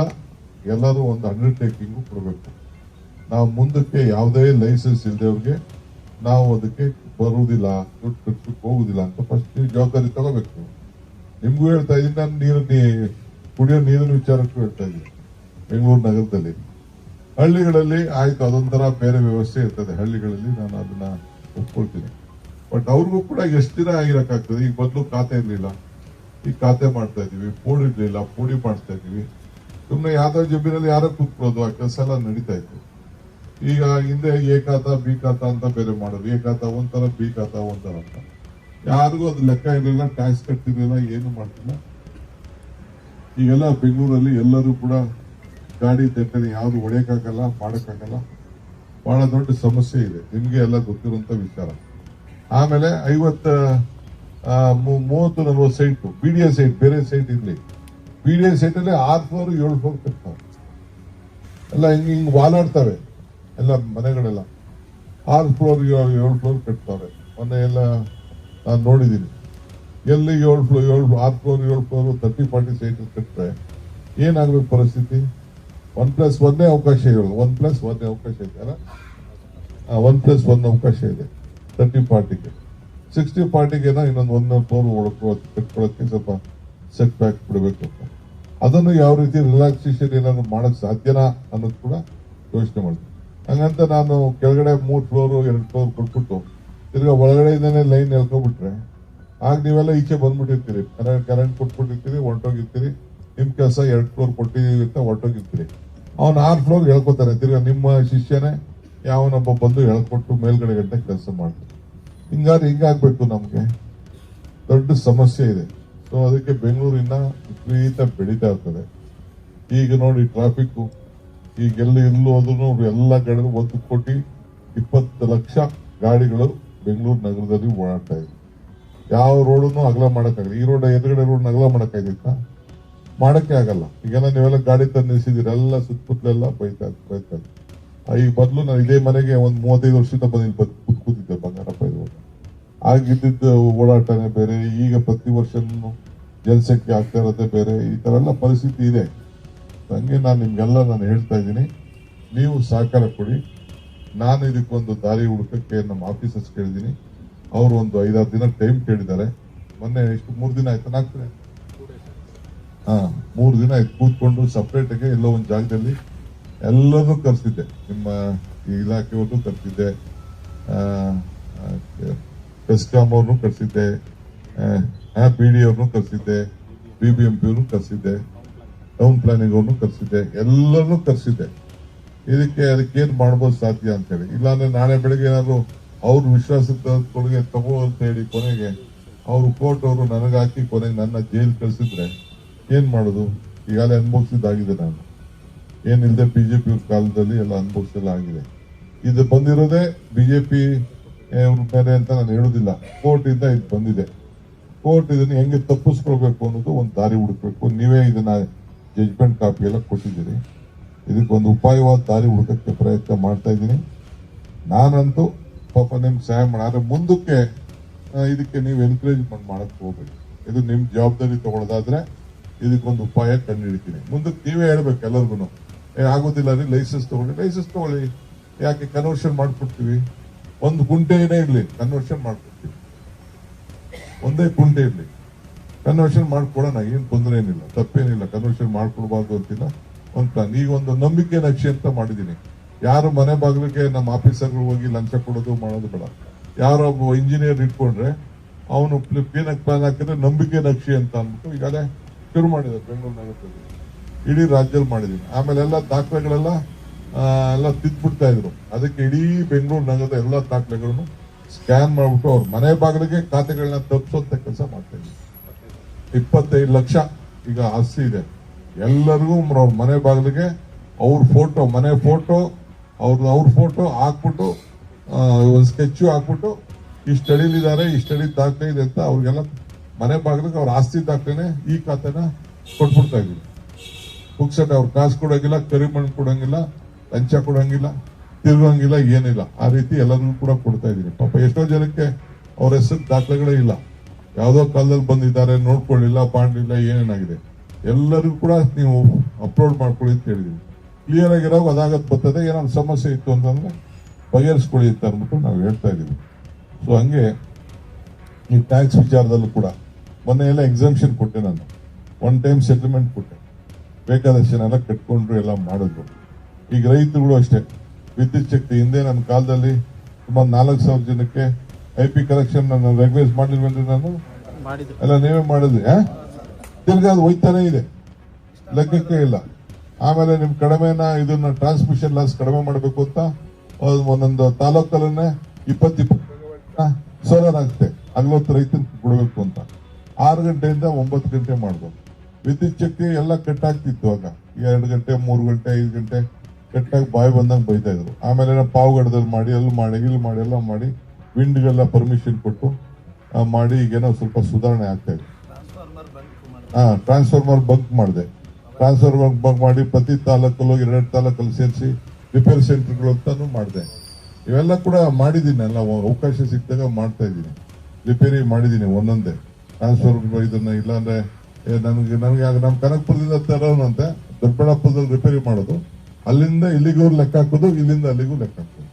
ಎಲ್ಲರೂ ಒಂದು ಅಂಡರ್ಟೇಕಿಂಗು ಕೊಡಬೇಕು. ನಾವು ಮುಂದಕ್ಕೆ ಯಾವುದೇ ಲೈಸೆನ್ಸ್ ಇಲ್ದವ್ರಿಗೆ ನಾವು ಅದಕ್ಕೆ ಬರುವುದಿಲ್ಲ, ದುಡ್ಡು ಕಟ್ಟಕ್ಕೆ ಹೋಗುದಿಲ್ಲ ಅಂತ ಫಸ್ಟ್ ನೀವು ಜವಾಬ್ದಾರಿ ತಗೋಬೇಕು ನಿಮಗೂ ಹೇಳ್ತಾ ಇದ್ದೀನಿ, ನಾನು ನೀರು ಕುಡಿಯೋ ನೀರಿನ ವಿಚಾರಕ್ಕೂ ಹೇಳ್ತಾ ಇದ್ದೀನಿ, ಬೆಂಗಳೂರು ನಗರದಲ್ಲಿ. ಹಳ್ಳಿಗಳಲ್ಲಿ ಆಯ್ತು, ಅದೊಂಥರ ಬೇರೆ ವ್ಯವಸ್ಥೆ ಇರ್ತದೆ. ಹಳ್ಳಿಗಳಲ್ಲಿ ನಾನು ಅದನ್ನ ಒಪ್ಕೊಳ್ತೀನಿ. ಬಟ್ ಅವ್ರಿಗೂ ಕೂಡ ಎಷ್ಟು ದಿನ ಆಗಿರಕ್ಕಾಗ್ತದೆ. ಈಗ ಮೊದಲು ಖಾತೆ ಇರ್ಲಿಲ್ಲ. ಈಗ ಖಾತೆ ಮಾಡ್ತಾ ಇದೀವಿ ಪೋಡಿ ಇರ್ಲಿಲ್ಲ. ಪೋಡಿ ಮಾಡ್ತಾ ಇದೀವಿ ಸುಮ್ಮನೆ ಯಾವ್ದೋ ಜಮೀನಲ್ಲಿ ಯಾರೋ ಕೂತ್ಕೊಳ್ಳೋದು. ಆ ಕೆಲಸ ಎಲ್ಲ ನಡೀತಾ ಇತ್ತು. ಈಗ ಹಿಂದೆ ಎ ಖಾತ, ಬಿ ಖಾತ ಅಂತ ಬೇರೆ ಮಾಡೋದು ಎ ಖಾತ ಒಂಥರ, ಬಿ ಖಾತ ಒಂಥರ ಅಂತ. ಯಾರಿಗೂ ಅದು ಲೆಕ್ಕ ಇರಲಿಲ್ಲ ಟ್ಯಾಕ್ಸ್ ಕಟ್ತಿರ್ಲಿಲ್ಲ ಏನು ಮಾಡ್ತಿಲ್ಲ. ಈಗೆಲ್ಲ ಬೆಂಗಳೂರಲ್ಲಿ ಎಲ್ಲರೂ ಕೂಡ ಗಾಡಿ ತೆಟ್ಟನೆ ಯಾರು ಹೊಡೆಯಕ್ಕಾಗಲ್ಲ, ಮಾಡಕ್ಕಾಗಲ್ಲ. ಬಹಳ ದೊಡ್ಡ ಸಮಸ್ಯೆ ಇದೆ. ನಿಮಗೆ ಎಲ್ಲ ಗೊತ್ತಿರುವಂತ ವಿಚಾರ. ಆಮೇಲೆ ಐವತ್ತ ಮೂವತ್ತು ನಲ್ವತ್ತು site B D A site, ಬೇರೆ ಸೈಟ್ ಇರಲಿ. ಬಿ ಡಿ ಎ ಸೈಟ್ ಅಲ್ಲಿ ಆರು ಫ್ಲೋರ್ ಏಳು ಫ್ಲೋರ್ ಕಟ್ತಾರೆ. ಎಲ್ಲ ಹಿಂಗೆ ಹಿಂಗೆ ವಾಲಾಡ್ತವೆ ಎಲ್ಲ ಮನೆಗಳೆಲ್ಲ. ಆರು ಫ್ಲೋರ್ ಏಳು ಫ್ಲೋರ್ ಕಟ್ತಾರೆ. ಮೊನ್ನೆ ಎಲ್ಲ ನಾನು ನೋಡಿದ್ದೀನಿ. ಎಲ್ಲಿ ಏಳು ಫ್ಲೋರ್ ಏಳು, ಆರು ಫ್ಲೋರ್ ಏಳು ಫ್ಲೋರ್ ತರ್ಟಿ ಫಾರ್ಟಿ ಸೈಟ್ ಕಟ್ತಾರೆ ಏನಾಗಬೇಕು ಪರಿಸ್ಥಿತಿ? ಒನ್ ಪ್ಲಸ್ ಒಂದೇ ಅವಕಾಶ ಇರೋಲ್ಲ ಒನ್ ಪ್ಲಸ್ ಒಂದೇ ಅವಕಾಶ ಇದೆ, ಅಲ್ಲ? ಒನ್ ಪ್ಲಸ್ ಒನ್ ಅವಕಾಶ ಇದೆ. ತರ್ಟಿ ಪಾರ್ಟಿಗೆ. ಸಿಕ್ಸ್ಟಿ ಪಾರ್ಟಿಗೆ ಇನ್ನೊಂದು ಒಂದೊಂದು ಫ್ಲೋರ್ ಒಳಕೊ ಕಟ್ಕೊಳ್ಳೋಕೆ ಸ್ವಲ್ಪ ಸೆಟ್ ಬ್ಯಾಕ್ ಬಿಡಬೇಕು ಅದನ್ನು ಯಾವ ರೀತಿ ರಿಲ್ಯಾಕ್ಸೇಷನ್ ಏನಾದ್ರು ಮಾಡಕ್ ಸಾಧ್ಯನಾ ಅನ್ನೋದು ಕೂಡ ಯೋಚನೆ ಮಾಡ್ತೀನಿ. ಹಂಗಂತ ನಾನು ಕೆಳಗಡೆ ಮೂರು ಫ್ಲೋರ್ ಎರಡು ಫ್ಲೋರ್ ಕೊಟ್ಬಿಟ್ಟು ತಿರ್ಗಾ ಒಳಗಡೆಯಿಂದನೇ ಲೈನ್ ಎಳ್ಕೊಬಿಟ್ರೆ ಆಗ ನೀವೆಲ್ಲ ಈಚೆ ಬಂದ್ಬಿಟ್ಟಿರ್ತೀರಿ. ಕರೆಂಟ್ ಕೊಟ್ಬಿಟ್ಟಿರ್ತೀರಿ, ಹೊರಟೋಗಿರ್ತೀರಿ. ನಿಮ್ ಕೆಲಸ ಎರಡ್ ಫ್ಲೋರ್ ಕೊಟ್ಟಿದೀವಿ ಅಂತ ಹೊರಟೋಗಿರ್ತೀರಿ. ಅವ್ನ ಆರ್ ಫ್ಲೋರ್ ಹೇಳ್ಕೊತಾನೆ ತಿರ್ಗಾ ನಿಮ್ಮ ಶಿಷ್ಯನೇ ಯಾವನೊಬ್ಬ ಬಂದು ಹೇಳ್ಕೊಟ್ಟು ಮೇಲ್ಗಡೆ ಗಂಟೆ ಕೆಲಸ ಮಾಡ್ತಾರೆ. ಹಿಂಗಾದ್ರೆ ಹಿಂಗಾಗ್ಬೇಕು ನಮ್ಗೆ. ದೊಡ್ಡ ಸಮಸ್ಯೆ ಇದೆ. ಸೊ ಅದಕ್ಕೆ ಬೆಂಗಳೂರಿನ ವಿಪರೀತ ಬೆಳೀತಾ ಇರ್ತದೆ. ಈಗ ನೋಡಿ ಟ್ರಾಫಿಕ್ ಈಗ ಎಲ್ಲಿ ಎಲ್ಲೂ ಹೋದ್ರು ಎಲ್ಲ ಕಡೆ ಒಂದು ಕೋಟಿ ಇಪ್ಪತ್ತು ಲಕ್ಷ ಗಾಡಿಗಳು ಬೆಂಗಳೂರು ನಗರದಲ್ಲಿ ಓಡಾಡ್ತಾ ಇದೆ. ಯಾವ ರೋಡನ್ನು ಅಗಲ ಮಾಡಕ್ಕಾಗಲ್ಲ. ಈ ರೋಡ್ ಎದುರುಗಡೆ ರೋಡ್ ಅಗಲ ಮಾಡಕ್ಕಾಗಿತ್ತಾ? ಮಾಡಕ್ಕೆ ಆಗಲ್ಲ. ಈಗೆಲ್ಲ ನೀವೆಲ್ಲ ಗಾಡಿ ತಂದು ನಿಲ್ಸಿದಿರ ಎಲ್ಲ ಸುತ್ತಮುತ್ತಲೆಲ್ಲ ಬೈತಾ ಬೈತಾ ಈಗ ಬದಲು ನಾನು ಇದೇ ಮನೆಗೆ ಒಂದು ಮೂವತ್ತೈದು ವರ್ಷದಿಂದ ಬಂದು ಇಲ್ಲಿ ಬಂದು ಕೂತ್ ಕೂತಿದ್ದೆ ಬಂಗಾರಪ್ಪ ಇರುವಾಗ. ಆಗಿದ್ದಿದ್ದು ಓಡಾಟನೇ ಬೇರೆ, ಈಗ ಪ್ರತಿ ವರ್ಷನೂ ಜನಸಂಖ್ಯೆ ಆಗ್ತಾ ಇರೋದೇ ಬೇರೆ, ಈ ಥರ ಎಲ್ಲ ಪರಿಸ್ಥಿತಿ ಇದೆ. ಹಂಗೆ ನಾನು ನಿಮಗೆಲ್ಲ ನಾನು ಹೇಳ್ತಾ ಇದ್ದೀನಿ, ನೀವು ಸಹಕಾರ ಕೊಡಿ. ನಾನು ಇದಕ್ಕೊಂದು ದಾರಿ ಹುಡುಕಕ್ಕೆ ನಮ್ಮ ಆಫೀಸರ್ಸ್ ಕೇಳಿದ್ದೀನಿ. ಅವರು ಒಂದು ಐದಾರು ದಿನ ಟೈಮ್ ಕೇಳಿದ್ದಾರೆ. ಮೊನ್ನೆ ಇಷ್ಟು ಮೂರು ದಿನ ಆಯ್ತು, ನಾಲ್ಕು ಮೂರು ದಿನ ಕೂತ್ಕೊಂಡು ಸಪ್ರೇಟ್ ಆಗಿ ಎಲ್ಲೋ ಒಂದು ಜಾಗದಲ್ಲಿ ಎಲ್ಲರನ್ನೂ ಕರೆಸಿದ್ದೆ. ನಿಮ್ಮ ಇಲಾಖೆಯವ್ರನ್ನೂ ಕರೆಸಿದ್ದೆ. ಬೆಸ್ಕಾಂ ಅವ್ರನ್ನೂ ಕರೆಸಿದ್ದೆ. ಪಿ ಡಿ ಅವ್ರನ್ನು ಕರೆಸಿದ್ದೆ. ಬಿ ಬಿ ಎಂ ಪಿ ಅವ್ರನ್ನೂ ಕರೆಸಿದ್ದೆ. ಟೌನ್ ಪ್ಲಾನಿಂಗ್ ಅವ್ರನ್ನೂ ಕರೆಸಿದ್ದೆ. ಎಲ್ಲರನ್ನೂ ಕರೆಸಿದ್ದೆ. ಇದಕ್ಕೆ ಅದಕ್ಕೆ ಏನು ಮಾಡ್ಬೋದು ಸಾಧ್ಯ ಅಂತ ಹೇಳಿ ಇಲ್ಲಾಂದ್ರೆ ನಾಳೆ ಬೆಳಿಗ್ಗೆ ಏನಾದ್ರು ಅವ್ರ ವಿಶ್ವಾಸದ ಕೊಡುಗೆ ತಗೋ ಅಂತ ಹೇಳಿ ಕೊನೆಗೆ ಅವರು ಕೋರ್ಟ್ ಅವರು ನನಗೆ ಹಾಕಿ ಕೊನೆಗೆ ನನ್ನ ಜೈಲು ಕಳ್ಸಿದ್ರೆ ಏನ್ ಮಾಡೋದು? ಈಗಾಗಲೇ ಅನುಭವಿಸಿದ್ದಾಗಿದೆ ನಾನು. ಏನಿಲ್ಲದೆ ಬಿಜೆಪಿ ಕಾಲದಲ್ಲಿ ಎಲ್ಲ ಅನುಭವಿಸೆಲ್ಲ ಆಗಿದೆ. ಇದು ಬಂದಿರೋದೇ ಬಿಜೆಪಿ ಪಿ ಮೇಲೆ ಅಂತ ನಾನು ಹೇಳುದಿಲ್ಲ. ಇಂದ ಇದು ಬಂದಿದೆ. ಕೋರ್ಟ್ ಇದನ್ನ ಹೆಂಗೆ ತಪ್ಪಿಸ್ಕೊಳ್ಬೇಕು ಅನ್ನೋದು ಒಂದು ದಾರಿ ಹುಡುಕ್ಬೇಕು. ನೀವೇ ಇದನ್ನ ಜಜ್ಮೆಂಟ್ ಕಾಪಿ ಎಲ್ಲ ಕೊಟ್ಟಿದ್ದೀರಿ. ಇದಕ್ಕೊಂದು ಉಪಾಯವಾದ ದಾರಿ ಹುಡುಕಕ್ಕೆ ಪ್ರಯತ್ನ ಮಾಡ್ತಾ ಇದ್ದೀನಿ. ನಾನಂತೂ ಪಾಪ ನಿಮ್ಗೆ ಸಹಾಯ ಮಾಡ, ಆದ್ರೆ ಮುಂದಕ್ಕೆ ಇದಕ್ಕೆ ನೀವು ಎನ್ಕರೇಜ್ಮೆಂಟ್ ಮಾಡಕ್ ಹೋಗ್ಬೇಕು ಇದು ನಿಮ್ ಜವಾಬ್ದಾರಿ ತಗೊಳ್ಳೋದಾದ್ರೆ ಇದಕ್ಕೊಂದು ಉಪಾಯ ಕಂಡುಹಿಡಿತೀನಿ ಮುಂದಕ್ಕೆ ನೀವೇ ಹೇಳ್ಬೇಕು ಎಲ್ಲರಿಗೂ ಏ, ಆಗೋದಿಲ್ಲ ರೀ ಲೈಸೆನ್ಸ್ ತಗೊಳ್ಳಿ ಲೈಸೆನ್ಸ್ ತಗೊಳ್ಳಿ. ಯಾಕೆ ಕನ್ವರ್ಷನ್ ಮಾಡ್ಕೊಡ್ತೀವಿ? ಒಂದು ಗುಂಟೆನೇ ಇರ್ಲಿ ಕನ್ವರ್ಷನ್ ಮಾಡ್ಕೊಡ್ತೀವಿ. ಒಂದೇ ಗುಂಟೆ ಇರಲಿ. ಕನ್ವರ್ಷನ್ ಮಾಡ್ಕೊಡೋಣ, ಏನು ತೊಂದರೆ ಏನಿಲ್ಲ. ತಪ್ಪೇನಿಲ್ಲ ಕನ್ವರ್ಷನ್ ಮಾಡ್ಕೊಡ್ಬಾರ್ದು ಅಂತಿಲ್ಲ. ಒಂದು ಪ್ಲಾನ್ ಈಗ ಒಂದು ನಂಬಿಕೆ ನಕ್ಷೆ ಅಂತ ಮಾಡಿದ್ದೀನಿ. ಯಾರು ಮನೆ ಬಾಗಿಲಿಗೆ ನಮ್ಮ ಆಫೀಸರ್ಗಳು ಹೋಗಿ ಲಂಚ ಕೊಡೋದು ಮಾಡೋದು ಬೇಡ. ಯಾರೋ ಇಂಜಿನಿಯರ್ ಇಟ್ಕೊಂಡ್ರೆ, ಅವನು ಪ್ಲಾನ್ ಹಾಕಿದ್ರೆ ನಂಬಿಕೆ ನಕ್ಷೆ ಅಂತ ಅಂದ್ಬಿಟ್ಟು ಈಗಾಗಲೇ ಶುರು ಮಾಡಿದ್ದಾರೆ ಬೆಂಗಳೂರು ನಗರದಲ್ಲಿ. ಇಡೀ ರಾಜ್ಯದಲ್ಲಿ ಮಾಡಿದೀನಿ ಆಮೇಲೆ ಎಲ್ಲ ದಾಖಲೆಗಳೆಲ್ಲ ಎಲ್ಲ ತಿದ್ಬಿಡ್ತಾ ಇದ್ರು. ಅದಕ್ಕೆ ಇಡೀ ಬೆಂಗಳೂರು ನಗರದ ಎಲ್ಲ ದಾಖಲೆಗಳನ್ನು ಸ್ಕ್ಯಾನ್ ಮಾಡಿಬಿಟ್ಟು ಅವ್ರ ಮನೆ ಬಾಗಿಲಿಗೆ ಖಾತೆಗಳನ್ನ ತಪ್ಪಿಸುವಂತ ಕೆಲಸ ಮಾಡ್ತಾ ಇಪ್ಪತ್ತೈದು ಲಕ್ಷ ಈಗ ಆಸ್ತಿ ಇದೆ. ಎಲ್ಲರಿಗೂ ಅವ್ರ ಮನೆ ಬಾಗಿಲಿಗೆ ಅವ್ರ ಫೋಟೋ, ಮನೆ ಫೋಟೋ ಅವ್ರದ್ದು ಅವ್ರ ಫೋಟೋ ಹಾಕ್ಬಿಟ್ಟು ಒಂದು ಸ್ಕೆಚ್ಚು ಸ್ಕೆಚ್ ಹಾಕ್ಬಿಟ್ಟು ಇಷ್ಟು ಅಡಿಲಿದ್ದಾರೆ ಇಷ್ಟು ಅಡಿ ದಾಖಲೆ ಇದೆ ಅಂತ ಅವ್ರಿಗೆಲ್ಲ ಮನೆ ಬಾಗಿಲಿಗೆ ಅವ್ರ ಆಸ್ತಿ ದಾಖಲೆ ಈ ಖಾತೆನ ಕೊಟ್ಬಿಡ್ತಾ ಇದ್ರು ಪುಕ್ಸಟ್ಟೆ ಅವ್ರು ಕಾಸು ಕೊಡಂಗಿಲ್ಲ ಕರಿಮಣ್ಣು ಕೊಡಂಗಿಲ್ಲ, ಲಂಚ ಕೊಡಂಗಿಲ್ಲ, ತಿರುಗಂಗಿಲ್ಲ, ಏನಿಲ್ಲ. ಆ ರೀತಿ ಎಲ್ಲರಿಗೂ ಕೂಡ ಕೊಡ್ತಾ ಇದೀನಿ ಪಾಪ ಎಷ್ಟೋ ಜನಕ್ಕೆ ಅವ್ರ ಹೆಸರು ದಾಖಲೆಗಳೇ ಇಲ್ಲ. ಯಾವುದೋ ಕಾಲದಲ್ಲಿ ಬಂದಿದ್ದಾರೆ, ನೋಡ್ಕೊಳ್ಳಿಲ್ಲ, ಪಾಂಡಿಲ್ಲ, ಏನೇನಾಗಿದೆ. ಎಲ್ಲರಿಗೂ ಕೂಡ ನೀವು ಅಪ್ಲೋಡ್ ಮಾಡ್ಕೊಳ್ಳಿ ಅಂತ ಹೇಳಿದೀವಿ. ಕ್ಲಿಯರ್ ಆಗಿರೋ ಅದಾಗತ್ ಬರ್ತದೆ, ಏನಾದ್ರು ಸಮಸ್ಯೆ ಇತ್ತು ಅಂತಂದ್ರೆ ಬಗೆಹರಿಸ್ಕೊಳ್ಳಿ ಅಂತ ಅಂದ್ಬಿಟ್ಟು ನಾವು ಹೇಳ್ತಾ ಇದೀವಿ ಸೊ ಹಂಗೆ ಈ ಟ್ಯಾಕ್ಸ್ ವಿಚಾರದಲ್ಲೂ ಕೂಡ ಮೊನ್ನೆ ಎಲ್ಲ ಎಕ್ಸಾಮ್ಷನ್ ಕೊಟ್ಟೆ ನಾನು. ಒನ್ ಟೈಮ್ ಸೆಟಲ್ಮೆಂಟ್ ಕೊಟ್ಟೆ. ಬೇಕಾದಷ್ಟು ಜನ ಎಲ್ಲ ಕಟ್ಕೊಂಡ್ರು ಎಲ್ಲ ಮಾಡಿದ್ರು. ಈಗ ರೈತರುಗಳು ಅಷ್ಟೇ. ವಿದ್ಯುತ್ ಶಕ್ತಿ ಹಿಂದೆ ನನ್ನ ಕಾಲದಲ್ಲಿ ಸುಮಾರು ನಾಲ್ಕು ಸಾವಿರ ಜನಕ್ಕೆ ಐ ಪಿ ಕಲೆಕ್ಷನ್ ನಾನು ರೆಗ್ಯುಲೈಸ್ ಮಾಡಿಲ್ವೇನ್ರಿ ನಾನು? ಮಾಡಿದ್ರು ಎಲ್ಲ ನೀವೇ ಮಾಡಿದ್ರಿ ತಿರ್ಗಿ ಅದು ಹೋಯ್ತಾನೆ ಇದೆ. ಲೆಕ್ಕಕ್ಕೆ ಇಲ್ಲ. ಆಮೇಲೆ ನಿಮ್ ಕಡಿಮೆನ ಇದನ್ನ ಟ್ರಾನ್ಸ್ಮಿಷನ್ ಲಾಸ್ ಕಡಿಮೆ ಮಾಡಬೇಕು ಅಂತ ಒಂದ್- ಒಂದೊಂದು ತಾಲೂಕಲ್ಲೇ ಇಪ್ಪತ್ತಿಪ್ಪತ್ತು ಸೋಲಾರ್ ಆಗುತ್ತೆ ಅಲ್ವತ್ತು ರೈತನ ಕೊಡಬೇಕು ಅಂತ. ಆರು ಗಂಟೆಯಿಂದ ಒಂಬತ್ತು ಗಂಟೆ ಮಾಡ್ಬೋದು. ವಿದ್ಯುತ್ ಶಕ್ತಿ ಎಲ್ಲ ಕಟ್ ಆಗ್ತಿತ್ತು ಆಗ ಎರಡು ಗಂಟೆ ಮೂರು ಗಂಟೆ ಐದು ಗಂಟೆ ಕಟ್ಟಾಗಿ ಬಾಯಿ ಬಂದಂಗೆ ಬೈತಾ ಇದ್ರು. ಆಮೇಲೆ ನಾವು ಪಾವಗಡದಲ್ಲಿ ಮಾಡಿ ಅಲ್ಲಿ ಮಾಡಿ ಇಲ್ಲಿ ಮಾಡಿ ಎಲ್ಲ ಮಾಡಿ ವಿಂಡ್ಗೆಲ್ಲ ಪರ್ಮಿಷನ್ ಕೊಟ್ಟು ಮಾಡಿ ಈಗೇನೋ ಸ್ವಲ್ಪ ಸುಧಾರಣೆ ಆಗ್ತಾ ಇದೆ. ಹಾ ಟ್ರಾನ್ಸ್ಫಾರ್ಮರ್ ಬಂಕ್ ಮಾಡಿದೆ. ಟ್ರಾನ್ಸ್ಫಾರ್ಮರ್ ಬಂಕ್ ಮಾಡಿ ಪ್ರತಿ ತಾಲೂಕಲ್ಲೂ ಎರಡು ತಾಲೂಕಲ್ಲಿ ಸೇರಿಸಿ ರಿಪೇರ್ ಸೆಂಟರ್ಗಳು ಅಂತಾನು ಮಾಡಿದೆ. ಇವೆಲ್ಲ ಕೂಡ ಮಾಡಿದ್ದೀನಿ. ಎಲ್ಲ ಅವಕಾಶ ಸಿಕ್ಕಿದಾಗ ಮಾಡ್ತಾ ಇದ್ದೀನಿ. ರಿಪೇರಿ ಮಾಡಿದ್ದೀನಿ ಒಂದೊಂದೇ. ಟ್ರಾನ್ಸ್ಫಾರ್ಮರ್ ಇದನ್ನ ಇಲ್ಲಾಂದ್ರೆ ಏ, ನನಗೆ ನಮ್ಮ ಕನಕಪುರದಿಂದ ತರೋನಂತೆ ದೊಡ್ಡಬಳ್ಳಾಪುರದಲ್ಲಿ ರಿಪೇರಿ ಮಾಡೋದು. ಅಲ್ಲಿಂದ ಇಲ್ಲಿಗೂ ಲೆಕ್ಕ ಹಾಕೋದು ಇಲ್ಲಿಂದ ಅಲ್ಲಿಗೂ ಲೆಕ್ಕ ಹಾಕೋದು.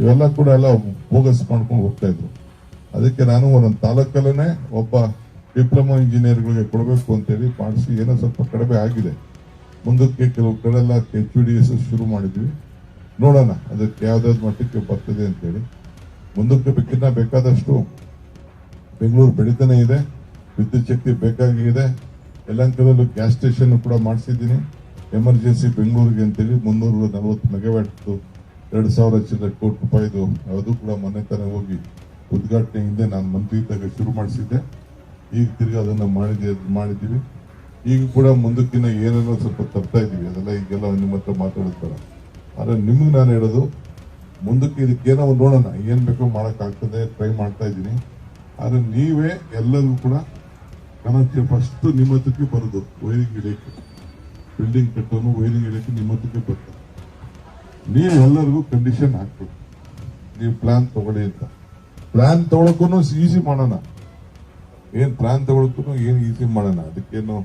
ಇವೆಲ್ಲ ಕೂಡ ಎಲ್ಲ ಬೋಗಸ್ ಮಾಡ್ಕೊಂಡು ಹೋಗ್ತಾ ಇದ್ರು. ಅದಕ್ಕೆ ನಾನು ಒಂದೊಂದು ತಾಲೂಕಲ್ಲೇ ಒಬ್ಬ ಡಿಪ್ಲೊಮಾ ಇಂಜಿನಿಯರ್ಗಳಿಗೆ ಕೊಡಬೇಕು ಅಂತೇಳಿ ಮಾಡಿಸಿ ಏನೋ ಸ್ವಲ್ಪ ಕಡಿಮೆ ಆಗಿದೆ. ಮುಂದಕ್ಕೆ ಕೆಲವು ಕಡೆ ಎಲ್ಲ ಎಚ್ ಡಿ ಎಸ್ ಶುರು ಮಾಡಿದ್ವಿ. ನೋಡೋಣ ಅದಕ್ಕೆ ಯಾವ್ದಾದ್ರು ಮಟ್ಟಕ್ಕೆ ಬರ್ತದೆ ಅಂತೇಳಿ. ಮುಂದಕ್ಕೆ ಬೇಕಿನ್ನ ಬೇಕಾದಷ್ಟು ಬೆಂಗಳೂರು ಬೆಳೀತಾನೆ ಇದೆ, ವಿದ್ಯುತ್ ಶಕ್ತಿ ಬೇಕಾಗಿದೆ. ಯಲಂಕದಲ್ಲೂ ಗ್ಯಾಸ್ ಸ್ಟೇಷನ್ ಕೂಡ ಮಾಡಿಸಿದ್ದೀನಿ. ಎಮರ್ಜೆನ್ಸಿ ಬೆಂಗಳೂರಿಗೆ ಅಂತೇಳಿ ಮುನ್ನೂರ ನಲವತ್ತು ಮೆಗಾವ್ಯಾಟ್ದು ಎರಡು ಸಾವಿರ ಚಿಲ್ಲರೆ ಕೋಟಿ ರೂಪಾಯಿದು ಅದು ಕೂಡ ಮೊನ್ನೆ ತಾನೇ ಹೋಗಿ ಉದ್ಘಾಟನೆ ಹಿಂದೆ ನಾನು ಮಂತ್ರಿ ಇದ್ದಾಗ ಶುರು ಮಾಡಿಸಿದ್ದೆ. ಈಗ ತಿರುಗಿ ಅದನ್ನು ಮಾಡಿದ್ವಿ ಮಾಡಿದ್ದೀವಿ. ಈಗ ಕೂಡ ಮುಂದಕ್ಕಿನ ಏನೇನೋ ಸ್ವಲ್ಪ ತರ್ತಾ ಇದ್ದೀವಿ. ಅದೆಲ್ಲ ಈಗೆಲ್ಲ ನಿಮ್ಮ ಹತ್ರ ಮಾತಾಡೋದು ಆದರೆ ನಿಮಗೆ ನಾನು ಹೇಳೋದು, ಮುಂದಕ್ಕೆ ಇದಕ್ಕೇನೋ ನೋಡೋಣ. ಏನು ಬೇಕೋ ಮಾಡೋಕ್ಕಾಗ್ತದೆ ಟ್ರೈ ಮಾಡ್ತಾ ಇದ್ದೀನಿ. ಆದ್ರೆ ನೀವೇ ಎಲ್ಲರಿಗೂ ಕೂಡ ಕಣಕ್ಕೆ ಫಸ್ಟ್ ನಿಮ್ಮ ಹತ್ರಕ್ಕೆ ಬರೋದು. ವೈರಿಂಗ್ ಇಡಕ್ಕೆ ಬಿಲ್ಡಿಂಗ್ ಕಟ್ಟೋನು ವೈರಿಂಗ್ ಇಡಕ್ಕೆ ನಿಮ್ಮ ಹತ್ರಕ್ಕೆ ನೀವು ಎಲ್ಲರಿಗೂ ಕಂಡೀಷನ್ ಹಾಕ್ಬೇಕು. ನೀವು ಪ್ಲಾನ್ ತಗೊಳ್ಳಿ ಅಂತ. ಪ್ಲಾನ್ ತಗೊಳಕ್ಕೂ ಈಸಿ ಮಾಡೋಣ. ಏನು ಪ್ಲಾನ್ ತಗೊಳಕ್ಕೂ ಏನು ಈಸಿ ಮಾಡೋಣ. ಅದಕ್ಕೇನು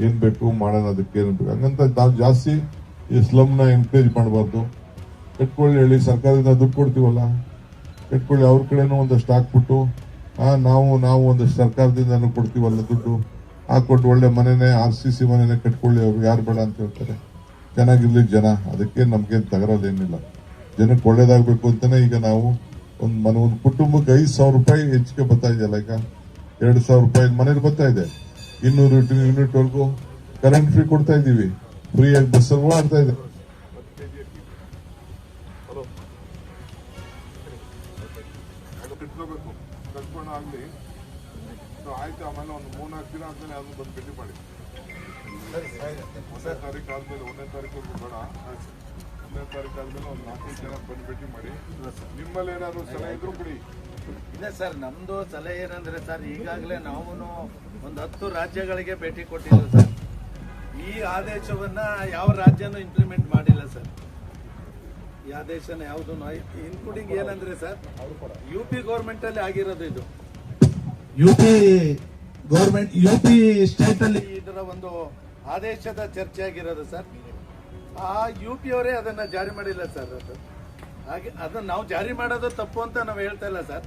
ಏನು ಬೇಕು ಮಾಡೋಣ, ಅದಕ್ಕೇನು ಬೇಕು. ಹಂಗಂತ ನಾವು ಜಾಸ್ತಿ ಈ ಸ್ಲಮ್ನ ಎನ್ಕರೇಜ್ ಮಾಡಬಾರ್ದು. ಕಟ್ಕೊಳ್ಳಿ ಹೇಳಿ, ಸರ್ಕಾರದಿಂದ ದುಡ್ಡು ಕೊಡ್ತೀವಲ್ಲ? ಕಟ್ಕೊಳ್ಳಿ, ಅವ್ರ ಕಡೆನೂ ಒಂದಷ್ಟು ಹಾಕ್ಬಿಟ್ಟು ನಾವು ನಾವು ಒಂದಷ್ಟು ಸರ್ಕಾರದಿಂದನೂ ಕೊಡ್ತೀವಲ್ಲ ದುಡ್ಡು. ಹಾಕೊಟ್ಟು ಒಳ್ಳೆ ಮನೆನೇ ಆರ್ ಸಿ ಸಿ ಮನೆನೇ ಕಟ್ಕೊಳ್ಳಿ, ಅವ್ರು ಯಾರು ಬೇಡ ಅಂತ ಹೇಳ್ತಾರೆ. ಚೆನ್ನಾಗಿರ್ಲಿ ಜನ, ಅದಕ್ಕೆ ನಮ್ಗೇನು ತಗರೋದೇನಿಲ್ಲ. ಜನಕ್ಕೆ ಒಳ್ಳೇದಾಗಬೇಕು ಅಂತಲೇ ಈಗ ನಾವು ಒಂದು ಮನೆ, ಒಂದು ಕುಟುಂಬಕ್ಕೆ ಐದು ಸಾವಿರ ರೂಪಾಯಿ ಹೆಚ್ಚಿಗೆ ಬರ್ತಾ ಇದೆಯಲ್ಲ ಈಗ. ಎರಡು ಸಾವಿರ ರೂಪಾಯಿ ಮನೇಲಿ ಬರ್ತಾ ಇದೆ. ಇನ್ನೂರು ಯೂನಿಟ್ ವರೆಗೂ ಕರೆಂಟ್ ಫ್ರೀ ಕೊಡ್ತಾ ಇದೀವಿ ಫ್ರೀ ಆಗಿ ಬಸ್ಸಲ್ಲಿ ಓಡಾಡ್ತಾ ಇದೆ. ಅದನ್ನ ಬಂದು ಭೇಟಿ ಮಾಡಿ. ಒಂದನೇ ತಾರೀಕು ಆದ್ಮೇಲೆ ಒಂದನೇ ತಾರೀಕು ಬೇಡ. ಒಂದನೇ ತಾರೀಕು ಆದ್ಮೇಲೆ ಒಂದು ನಾಲ್ಕೈದು ಜನ ಬಂದು ಭೇಟಿ ಮಾಡಿ. ನಿಮ್ಮಲ್ಲಿ ಏನಾದ್ರು ಸಲಹೆ ಇದ್ರು ಬಿಡಿ ಇಲ್ಲ ಸರ್ ನಮ್ದು ಸಲಹೆ ಏನಂದ್ರೆ ಸರ್ ಈಗಾಗಲೇ ನಾವು ಒಂದು ಹತ್ತು ರಾಜ್ಯಗಳಿಗೆ ಭೇಟಿ ಕೊಟ್ಟಿದ್ದೀವಿ ಸರ್. ಈ ಆದೇಶವನ್ನ ಯಾವ ರಾಜ್ಯನೂ ಇಂಪ್ಲಿಮೆಂಟ್ ಮಾಡಿಲ್ಲ ಸರ್. ಈ ಆದೇಶನ ಯಾವುದು ಇನ್ಕ್ಲೂಡಿಂಗ್ ಏನಂದ್ರೆ ಸರ್ ಯು ಪಿ ಗೌರ್ಮೆಂಟ್ ಅಲ್ಲಿ ಆಗಿರೋದು ಇದು. U P government U P state ಅಲ್ಲಿ ಇದರ ಒಂದು ಆದೇಶದ ಚರ್ಚೆ ಆಗಿರೋದು ಸರ್. ಆ ಯು ಪಿ ಅವರೇ ಅದನ್ನ ಜಾರಿ ಮಾಡಿಲ್ಲ ಸರ್ ಅದು. ಹಾಗೆ ಅದನ್ನ ನಾವು ಜಾರಿ ಮಾಡೋದು ತಪ್ಪು ಅಂತ ನಾವು ಹೇಳ್ತಾ ಇಲ್ಲ ಸರ್.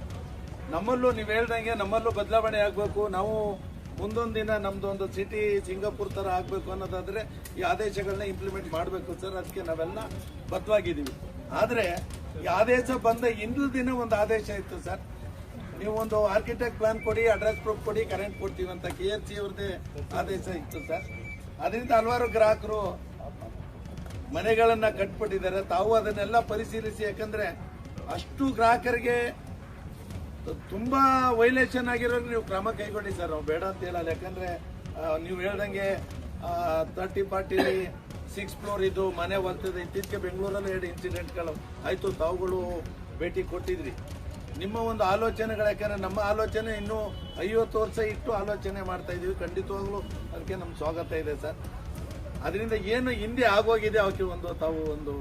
ನಮ್ಮಲ್ಲೂ ನೀವು ಹೇಳ್ದಂಗೆ ನಮ್ಮಲ್ಲೂ ಬದಲಾವಣೆ ಆಗಬೇಕು. ನಾವು ಮುಂದೊಂದು ದಿನ ನಮ್ದು ಒಂದು ಸಿಟಿ ಸಿಂಗಾಪುರ್ ತರ ಆಗಬೇಕು ಅನ್ನೋದಾದ್ರೆ ಈ ಆದೇಶಗಳನ್ನ ಇಂಪ್ಲಿಮೆಂಟ್ ಮಾಡಬೇಕು ಸರ್. ಅದಕ್ಕೆ ನಾವೆಲ್ಲ ಬದ್ಧವಾಗಿದ್ದೀವಿ ಆದರೆ ಈ ಆದೇಶ ಬಂದ ಇಂದು ದಿನ ಒಂದು ಆದೇಶ ಇತ್ತು ಸರ್. ನೀವು ಒಂದು ಆರ್ಕಿಟೆಕ್ಟ್ ಪ್ಲಾನ್ ಕೊಡಿ ಅಡ್ರೆಸ್ ಪ್ರೂಫ್ ಕೊಡಿ ಕರೆಂಟ್ ಕೊಡ್ತೀವಿ ಅಂತ ಕೆ ಎಚ್ ಸಿ ಅವ್ರದ್ದೇ ಆದೇಶ ಇತ್ತು ಸರ್ ಅದರಿಂದ ಹಲವಾರು ಗ್ರಾಹಕರು ಮನೆಗಳನ್ನ ಕಟ್ಬಿಟ್ಟಿದ್ದಾರೆ. ತಾವು ಅದನ್ನೆಲ್ಲ ಪರಿಶೀಲಿಸಿ, ಯಾಕಂದ್ರೆ ಅಷ್ಟು ಗ್ರಾಹಕರಿಗೆ ತುಂಬಾ ವೈಲೇಷನ್ ಆಗಿರೋ ನೀವು ಕ್ರಮ ಕೈಗೊಂಡಿ ಸರ್ ಬೇಡ ಅಂತ ಹೇಳಲ್ಲ. ಯಾಕಂದ್ರೆ ನೀವು ಹೇಳ್ದಂಗೆ ತರ್ಟಿ ಫಾರ್ಟಿ ಸಿಕ್ಸ್ ಫ್ಲೋರ್ ಇದು ಮನೆ ಬರ್ತದೆ ಇತ್ತೀಚೆಗೆ ಬೆಂಗಳೂರಲ್ಲಿ ಎರಡು ಇನ್ಸಿಡೆಂಟ್ಗಳು ಆಯ್ತು. ತಾವುಗಳು ಭೇಟಿ ಕೊಟ್ಟಿದ್ರಿ. ನಿಮ್ಮ ಒಂದು ಆಲೋಚನೆಗಳು ಯಾಕಂದ್ರೆ ನಮ್ಮ ಆಲೋಚನೆ ಇನ್ನೂ ಐವತ್ತು ವರ್ಷ ಇಟ್ಟು ಆಲೋಚನೆ ಮಾಡ್ತಾ ಇದೀವಿ. ಖಂಡಿತವಾಗ್ಲೂ ಅದಕ್ಕೆ ನಮ್ಮ ಸ್ವಾಗತ ಇದೆ ಸರ್. ಅದರಿಂದ ಏನು ಹಿಂದೆ ಆಗೋಗಿದೆ ಅವಕ್ಕೆ ಒಂದು ತಾವು ಒಂದು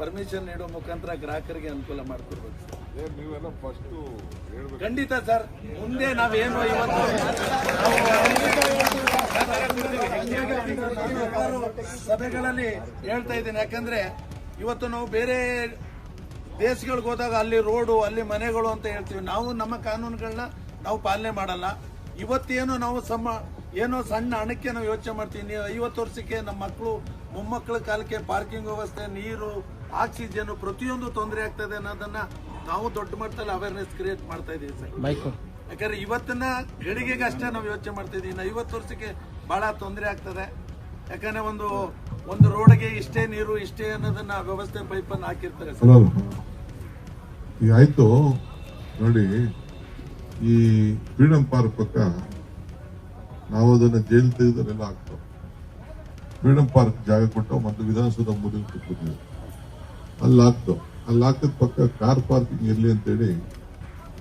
ಪರ್ಮಿಷನ್ ನೀಡೋ ಮುಖಾಂತರ ಗ್ರಾಹಕರಿಗೆ ಅನುಕೂಲ ಮಾಡಿಕೊಡ್ಬೇಕು ನೀವೆಲ್ಲ ಫಸ್ಟ್ ಖಂಡಿತ ಸರ್. ಮುಂದೆ ನಾವೇನು ಇವತ್ತು ಸಭೆಗಳಲ್ಲಿ ಹೇಳ್ತಾ ಇದ್ದೀನಿ. ಯಾಕಂದ್ರೆ ಇವತ್ತು ನಾವು ಬೇರೆ ದೇಶಗಳಿಗೆ ಹೋದಾಗ ಅಲ್ಲಿ ರೋಡು ಅಲ್ಲಿ ಮನೆಗಳು ಅಂತ ಹೇಳ್ತೀವಿ. ನಾವು ನಮ್ಮ ಕಾನೂನುಗಳನ್ನ ನಾವು ಪಾಲನೆ ಮಾಡಲ್ಲ. ಇವತ್ತೇನು ನಾವು ಸಮ ಏನೋ ಸಣ್ಣ ಹಣಕ್ಕೆ ನಾವು ಯೋಚನೆ ಮಾಡ್ತೀವಿ. ನೀವು ಐವತ್ತು ವರ್ಷಕ್ಕೆ ನಮ್ಮ ಮಕ್ಕಳು ಮೊಮ್ಮಕ್ಕಳ ಕಾಲಕ್ಕೆ ಪಾರ್ಕಿಂಗ್ ವ್ಯವಸ್ಥೆ ನೀರು ಆಕ್ಸಿಜನ್ ಪ್ರತಿಯೊಂದು ತೊಂದರೆ ಆಗ್ತದೆ ಅನ್ನೋದನ್ನ ನಾವು ದೊಡ್ಡ ಮಟ್ಟದಲ್ಲಿ ಅವೇರ್ನೆಸ್ ಕ್ರಿಯೇಟ್ ಮಾಡ್ತಾ ಇದೀವಿ ಸರ್. ಯಾಕಂದ್ರೆ ಇವತ್ತಿನ ಗಳಿಗೆಗೆ ಅಷ್ಟೇ ನಾವು ಯೋಚನೆ ಮಾಡ್ತಾ ಇದೀವಿ. ಇನ್ನು ಐವತ್ತು ವರ್ಷಕ್ಕೆ ಬಹಳ ತೊಂದರೆ ಆಗ್ತದೆ. ಯಾಕಂದ್ರೆ ಒಂದು ಒಂದು ರೋಡ್ಗೆ ಇಷ್ಟೇ ನೀರು, ಇಷ್ಟೇ ಅನ್ನೋದನ್ನ ವ್ಯವಸ್ಥೆ ಪೈಪನ್ನು ಹಾಕಿರ್ತಾರೆ ಈಗ ಆಯ್ತು ನೋಡಿ, ಈ ಫ್ರೀಡಂ ಪಾರ್ಕ್ ಪಕ್ಕ ನಾವು ಅದನ್ನ ಜೈಲು ತೆಗೆದರೆಲ್ಲ ಹಾಕ್ತೇವೆ. ಫ್ರೀಡಂ ಪಾರ್ಕ್ ಜಾಗ ಕೊಟ್ಟು ಮತ್ತು ವಿಧಾನಸೌಧ ಮೂಲಕ ಕೊಟ್ಟಿದ್ವಿ ಅಲ್ಲಿ ಹಾಕ್ತು ಅಲ್ಲಿ ಹಾಕಿದ ಪಕ್ಕ ಕಾರ್ ಪಾರ್ಕಿಂಗ್ ಇರಲಿ ಅಂತೇಳಿ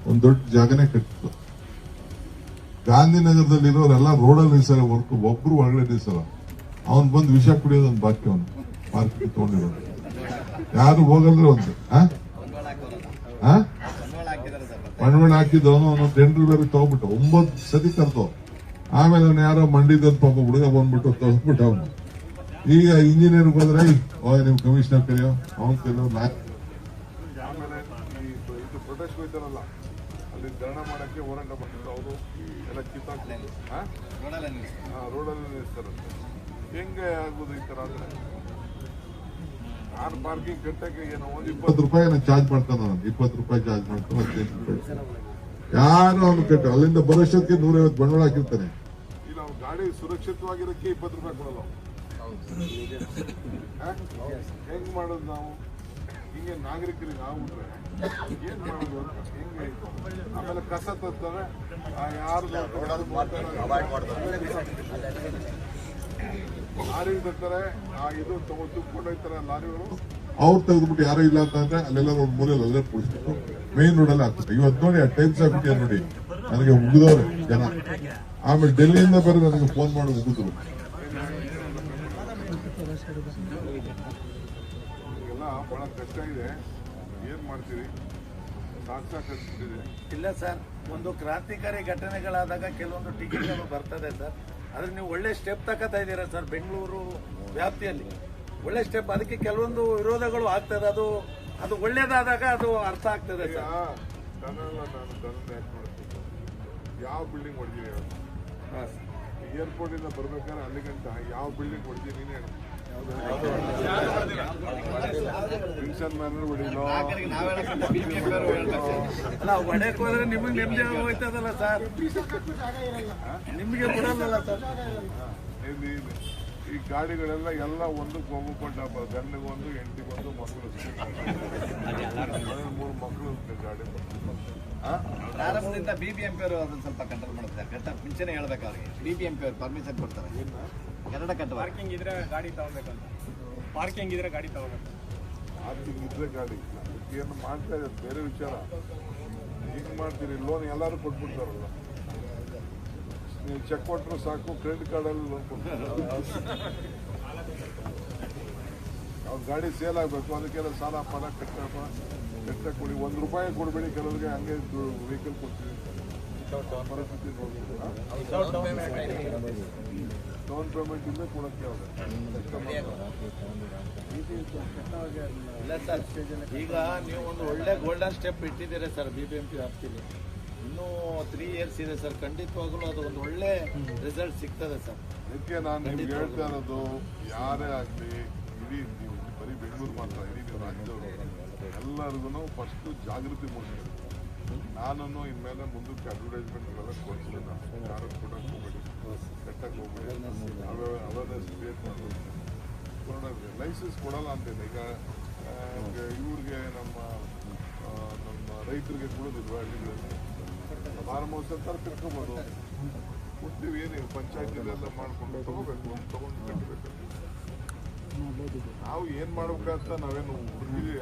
ಒಂದ್ ದೊಡ್ಡ ಜಾಗನೇ ಕಟ್ಟಿತ್ತು. ಗಾಂಧಿನಗರದಲ್ಲಿರೋರೆಲ್ಲ ರೋಡಲ್ಲಿ ನಿಲ್ಸಲ್ಲ ಹೊರತು ಒಬ್ರು ಒಳಗಡೆ ನಿಲ್ಸಲ್ಲ. ಅವನ್ ಬಂದು ವಿಷ ಕುಡಿಯೋದು ಒಂದು ಬಾಕಿ ಅವನು ಪಾರ್ಕ್ ತಗೊಂಡಿರೋದು. ಯಾರು ಹೋಗಲ್ರಿ ಒಂದು? ಬಂಡವಾಳ ಹಾಕಿದ್ದವನು, ಅವನು ಟೆಂಡರ್ ಬೇರೆ ತಗೊಂಡ್ಬಿಟ್ಟು. ಒಂಬತ್ತು ಸತಿ ಕರ್ತವ್ ಆಮೇಲೆ ಅವ್ನು ಯಾರೋ ಮಂಡಿದ ಪಾಪ ಹುಡುಗ ಬಂದ್ಬಿಟ್ಟು ತಗೊಂಡ್ಬಿಟ್ಟು ಅವನು. ಈಗ ಇಂಜಿನಿಯರ್ ಹೋದ್ರೆ ಓ ನಿಮ್ ಕಮಿಷನರ್ ಕರೆಯೋ, ಅವನ್ ಕರೆಯೋ ಹೋಯ್ತಾರಲ್ಲ ಅಲ್ಲಿ ಮಾಡಕ್ಕೆ ಹೋರಾಟ ಮಾಡ್ತಾರೆ ಅವರು ಎಲ್ಲ ಕಿತ್ತಾಕ್ತಾರೆ ರೋಡಲ್ಲಿ ನಿಲ್ಲಿಸ್ತಾರಂತೆ ಹೆಂಗೆ ಆಗ್ಬೋದು ಈ ತರ ಆದ್ರೆ ಕಾರ್ ಪಾರ್ಕಿಂಗ್ ಕಟ್ಟಕ್ಕೆ ಏನೋ ಒಂದು ಇಪ್ಪತ್ತು ರೂಪಾಯಿ ಚಾರ್ಜ್ ಮಾಡ್ತಾನೆ ನಾನು ಇಪ್ಪತ್ತು ರೂಪಾಯಿ ಚಾರ್ಜ್ ಮಾಡ್ತಾನೆ ಹದಿನೈದು ರೂಪಾಯಿ. ಯಾರು ಅವ್ನು ಕಟ್ಟ ಅಲ್ಲಿಂದ ಬರೋಷ್ಟೊತ್ತಿಗೆ ನೂರೈವತ್ತು ಬಂಡವಾಳ ಹಾಕಿರ್ತಾನೆ. ಇಲ್ಲ ಅವ್ನು ಗಾಡಿ ಸುರಕ್ಷಿತವಾಗಿರೋಕ್ಕೆ ಇಪ್ಪತ್ತು ರೂಪಾಯಿ ಕೊಡಲ್ಲ? ಹೆಂಗ್ ಮಾಡೋದು ನಾವು? ಹಿಂಗೆ ನಾಗರಿಕರಿಗೆ ಆಗ್ಬಿಟ್ರೆ ಏನ್ ಮಾಡೋದು ಅಂತ ಹೆಂಗೆ? ಆಮೇಲೆ ಕಸ ತರ್ತಾರೆ. ಆ ಯಾರು ಲಾರಿ ತರ್ತಾರೆ ಇದು ತಗೊಂಡು ಲಾರಿಗಳು? ಅವ್ರು ತೆಗೆದ್ಬಿಟ್ಟು ಯಾರು ಇಲ್ಲ ಅಂತಂದ್ರೆ ಅಲ್ಲೆಲ್ಲ ಒಂದು ಮೂಲೆಯಲ್ಲಿ ಅಲ್ಲೇ ಕುಡಿಸ್ಬಿಟ್ಟು ಮೇನ್ ರೋಡ್ ಅಲ್ಲಿ ಹಾಕ್ತಾರೆ ಇವತ್ತು ನೋಡಿ ಆ ಟೈಮ್ಸ್ ಆಗ್ಬಿಟ್ಟಿದೆ ನೋಡಿ. ನನಗೆ ಉಗಿದವ್ರೆ ಜನ. ಆಮೇಲೆ ಡೆಲ್ಲಿಯಿಂದ ಬೇರೆ ನನಗೆ ಫೋನ್ ಮಾಡಿ ಉಗಿದ್ರು ಎಲ್ಲ ಬಹಳ ಕಷ್ಟ ಇದೆ. ಏನ್ ಸಾಕು ಇಲ್ಲ ಸರ್ ಒಂದು ಕ್ರಾಂತಿಕಾರಿ ಘಟನೆಗಳಾದಾಗ ಕೆಲವೊಂದು ಟಿಕೆಟ್ಗಳು ಬರ್ತದೆ ಸರ್. ಆದ್ರೆ ನೀವು ಒಳ್ಳೆ ಸ್ಟೆಪ್ ತಗೋತಾ ಇದ್ದೀರಾ ಸರ್ ಬೆಂಗಳೂರು ವ್ಯಾಪ್ತಿಯಲ್ಲಿ? ಒಳ್ಳೆ ಸ್ಟೆಪ್ ಅದಕ್ಕೆ ಕೆಲವೊಂದು ವಿರೋಧಗಳು ಆಗ್ತದೆ ಅದು ಅದು ಒಳ್ಳೇದಾದಾಗ ಅದು ಅರ್ಥ ಆಗ್ತದೆ ಸರ್ ನಾನು ಯಾವ ಬಿಲ್ಡಿಂಗ್ ಹೊಡೆದಿರಿ ಹಾಂ ಸರ್. ಏರ್ಪೋರ್ಟ್ ಇಂದ ಬರ್ಬೇಕಾದ್ರೆ ಅಲ್ಲಿಗಂತ ಯಾವ ಬಿಲ್ಡಿಂಗ್ ಹೊಡೆದಿ ವಿಲ್ಸನ್ ಮ್ಯಾನರ್ ಹೊಡಿಲೋ. ಅಲ್ಲ ಒಡೆಕ್ ಹೋದ್ರೆ ನಿಮಗೆ ನೆಮ್ಮದಿ ಹೋಯ್ತದಲ್ಲ ಸರ್? ನಿಮಗೆ ಬಿಡಲ್ಲ ಸರ್? ಈ ಗಾಡಿಗಳೆಲ್ಲ ಎಲ್ಲ ಒಂದಕ್ಕೆ ಹೋಗ್ಕೊಂಡ ಗಂಡಿಗೊಂದು ಹೆಂಡತಿಗೊಂದು ಮಕ್ಕಳು ಮೂರು ಮಕ್ಕಳು ಗಾಡಿ? ಪ್ರಾರಂಭದಿಂದ ಬಿಬಿಎಂಪಿ ಅವರು ಅದನ್ನ ಸ್ವಲ್ಪ ಕಂಟ್ರೋಲ್ ಮಾಡ್ತಾರೆ ಪಿಂಚಣಿ ಮುಂಚೆನೆ ಹೇಳ್ಬೇಕು ಅವ್ರಿಗೆ. ಬಿಬಿಎಂಪಿ ಅವರು ಪರ್ಮಿಷನ್ ಕೊಡ್ತಾರೆ. ಕನ್ನಡ ಕಟ್ಟುವ ಪಾರ್ಕಿಂಗ್ ಇದ್ರೆ ಗಾಡಿ ತಗೋಬೇಕಂತ. ಪಾರ್ಕಿಂಗ್ ಇದ್ರೆ ಗಾಡಿ ತಗೋಬೇಕು. ಆರ್ಥಿಕ ಇದ್ರೆ ಗಾಡಿ. ಏನು ಮಾಡ್ತಾ ಇದ್ದಾರೆ ಬೇರೆ ವಿಚಾರ. ಹಿಂಗ್ ಮಾಡ್ತೀರಿ ಲೋನ್ ಎಲ್ಲರೂ ಕೊಟ್ಬಿಡ್ತಾರಲ್ಲ. ನೀವು ಚೆಕ್ ಕೊಟ್ಟರು ಸಾಕು ಕ್ರೆಡಿಟ್ ಕಾರ್ಡಲ್ಲಿ ಲೋನ್ ಕೊಡ್ತಾರೆ ಅವ್ರ ಗಾಡಿ ಸೇಲ್ ಆಗಬೇಕು ಅದಕ್ಕೆಲ್ಲ ಸಾಲ ಪಾಲ ಕಟ್ಟಪ್ಪ ಕಟ್ಟ ಕೊಡಿ. ಒಂದು ರೂಪಾಯಿ ಕೊಡಬೇಡಿ ಕೆಲವರಿಗೆ ಹಂಗೆ ವೆಹಿಕಲ್ ಕೊಡ್ತೀವಿ. ಪರಿಸ್ಥಿತಿ ನೋಡ್ಬೇಕು ಡೌನ್ ಪೇಮೆಂಟ್ ಇಲ್ಲದೆ ಕೊಡಕ್ಕೆ ಇಲ್ಲ ಸರ್ ಈಗ ನೀವು ಒಂದು ಒಳ್ಳೆ golden step ಇಟ್ಟಿದ್ದೀರ sir B B M P ವ್ಯಾಪ್ತಿಲಿ ಇನ್ನೂ ತ್ರೀ ಇಯರ್ಸ್ ಇದೆ ಸರ್ ಖಂಡಿತವಾಗ್ಲೂ ಅದು ಒಂದು ಒಳ್ಳೆ ರಿಸಲ್ಟ್ ಸಿಗ್ತದೆ ಸರ್. ಅದಕ್ಕೆ ನಾನು ನಿಮ್ಗೆ ಹೇಳ್ತಾ ಇರೋದು ಯಾರೇ ಆಗಲಿ ಇಡೀ ನೀವು ಬರೀ ಬೆಂಗಳೂರು ಮಾತ್ರ ಇಡೀ ನೀವು ರಾಜ್ಯದವರು. ಎಲ್ಲರಿಗೂ ಫಸ್ಟ್ ಜಾಗೃತಿ ಮೂಡಿಸ್ಬೇಕು. ನಾನು ಇನ್ಮೇಲೆ ಮುಂದಕ್ಕೆ ಅಡ್ವರ್ಟೈಸ್ಮೆಂಟ್ಗಳೆಲ್ಲ ಕೊಡ್ತೀನಿ ನಾನು. ಯಾರು ಕೂಡ ಹೋಗ್ಬೇಡಿ. ಅವೇರ್ನೆಸ್ ಕ್ರಿಯೇಟ್ ಮಾಡಬೇಕು ಲೈಸೆನ್ಸ್ ಕೊಡಲ್ಲ ಅಂತೇನೆ ಈಗ ಇವ್ರಿಗೆ ನಮ್ಮ ನಮ್ಮ ರೈತರಿಗೆ ಕೊಡೋದಿಲ್ವ ಹಳ್ಳಿಗಳಲ್ಲಿ? ಫಾರ್ಮ್ ಹೌಸ್ ಅಂತ ತಿಳ್ಕೊಬೋದು ಕೊಡ್ತೀವಿ ಏನು ಪಂಚಾಯತಿಲೆಲ್ಲ ಮಾಡ್ಕೊಂಡು ತಗೋಬೇಕು ತಗೊಂಡು ಕಟ್ಟಬೇಕು. ನಾವು ಏನು ಮಾಡ್ಬೇಕಂತ ನಾವೇನು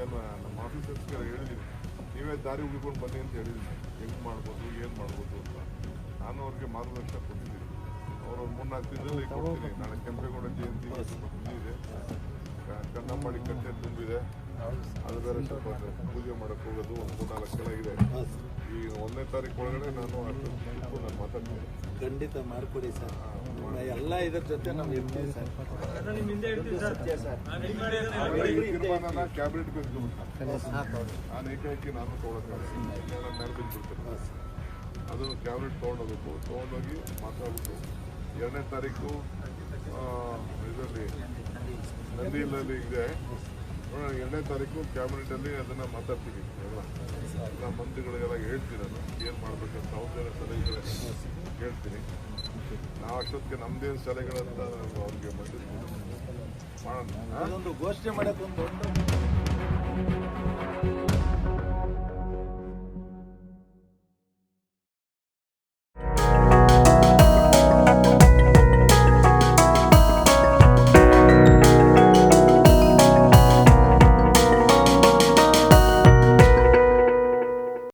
ಏನು ನಮ್ಮ ಆಫೀಸರ್ಸ್ಗೆ ಹೇಳಿದ್ದೀವಿ ನೀವೇ ದಾರಿ ಹುಡುಕೊಂಡು ಬನ್ನಿ ಅಂತ ಹೇಳಿದ್ದೀನಿ ಹೆಂಗೆ ಮಾಡ್ಬೋದು ಏನು ಮಾಡ್ಬೋದು ಅಂತ. ನಾನು ಅವ್ರಿಗೆ ಮಾರ್ಗದರ್ಶನ ಕೊಟ್ಟಿದ್ದೀನಿ. ಅವ್ರು ಒಂದು ಮೂರ್ನಾಲ್ಕು ದಿನದಲ್ಲಿ ಕೊಡ್ತೀನಿ. ನಾಳೆ ಕೆಂಪೇಗೌಡ ಜಯಂತಿ ಇದೆ. ಕನ್ನಂಬಾಡಿ ಕಟ್ಟೆ ತುಂಬಿದೆ. ಅದು ಬೇರೆ ಸ್ವಲ್ಪ ಪೂಜೆ ಮಾಡಕ್ ಹೋಗೋದು ಒಂದು ಮೂರ್ನಾಲ್ಕು ಸಲ ಇದೆ. ಈ ಒಂದನೇ ತಾರೀಕು ಒಳಗಡೆ ನಾನು ಅಷ್ಟು ನಾನು ಮಾತಾಡ್ತೀನಿ. ಖಂಡಿತ ಮಾಡಿಕೊಡಿ ಸರ್. ಎಲ್ಲ ಇದರ ಜೊತೆ ನಾವು ಇರ್ತೀವಿ ಸರ್. ಈ ತೀರ್ಮಾನನ ಕ್ಯಾಬಿನೆಟ್ ನಾನು ಏಕಾಏಕಿ ನಾನು ತೊಗೊಳಕ್ಕಾಗಲ್ಲ ಅದನ್ನು ಮೇಲೆ ಕ್ಯಾಬಿನೆಟ್ ತೊಗೊಂಡೋಗ್ಬೇಕು. ತೊಗೊಂಡೋಗಿ ಮಾತಾಡ್ಬಿಟ್ಟು ಎರಡನೇ ತಾರೀಕು ಇದರಲ್ಲಿ ನಂದಿಯಲ್ಲಿ ಇದೆ. ಎರಡನೇ ತಾರೀಕು ಕ್ಯಾಬಿನೆಟಲ್ಲಿ ಅದನ್ನು ಮಾತಾಡ್ತೀವಿ ಎಲ್ಲ ಎಲ್ಲ ಮಂತ್ರಿಗಳಿಗೆಲ್ಲ ಹೇಳ್ತೀನಿ ನಾನು. ಏನು ಮಾಡಬೇಕಂತ ಅವ್ರ ಸಲಹೆಗಳ ಹೇಳ್ತೀನಿ. ನಾವು ಅಷ್ಟೊತ್ತಿಗೆ ನಮ್ಮದೇನು ಸಲಹೆಗಳಂತ ಅವ್ರಿಗೆ ಮಂಡಿಸ್ತೀನಿ ಮಾಡೋಣ. ಘೋಷಣೆ ಮಾಡೋಕ್ಕೊಂದು